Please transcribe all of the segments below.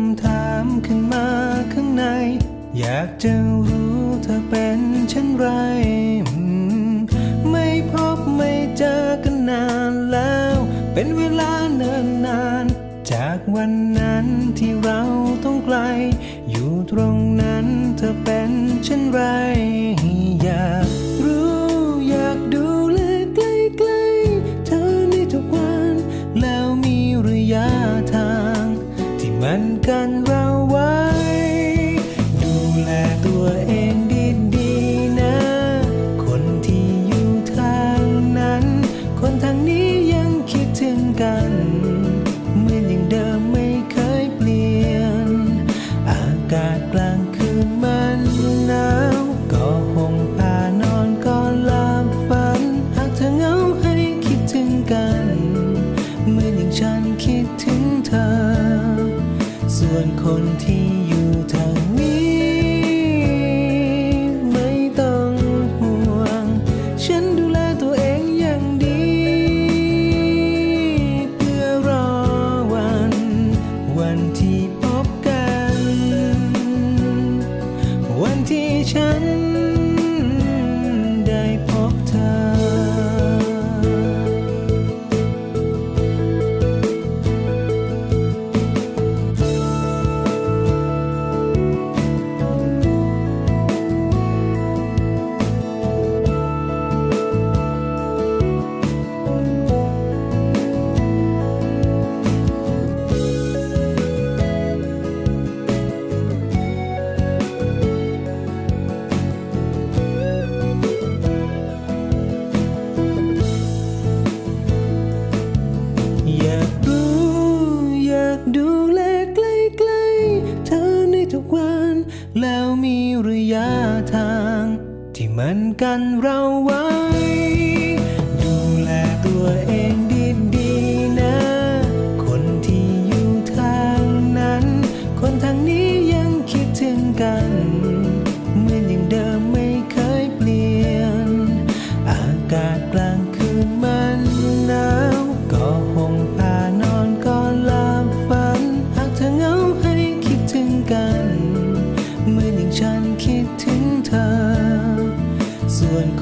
ำถามขึ้นมาข้างใน อยากจะรู้เธอเป็นเช่นไร ไม่พบไม่เจอกันนานแล้ว เป็นเวลาเนิ่นนาน จากวันนั้นที่เราต้องไกล อยู่ตรงนั้นเธอเป็นเช่นไรอยาก มันกันเราไว้ ดูแลตัวเองดีๆนะ คนที่อยู่ทางนั้น คนทางนี้ยังคิดถึงกันเหมือนอย่างเดิมไม่เคยเปลี่ยน อากาศกลางคืนมันหนาวก็ห่มผ้านอนก็หลับฝัน หากเธอเหงาให้คิดถึงกันเหมือนอย่างฉันคิดถึง ส่วนคนที่อยู่ แล้วมีระยะทาง ที่มันกันเราไว้ ดูแลตัวเองดีๆนะ คนที่อยู่ทางนั้น คนทางนี้ยังคิดถึงกัน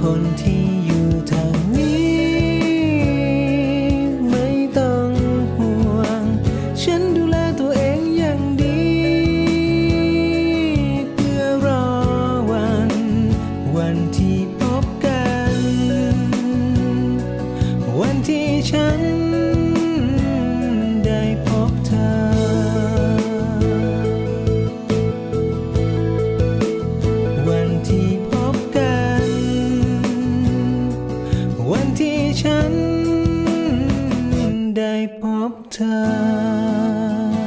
คนที่ เธอ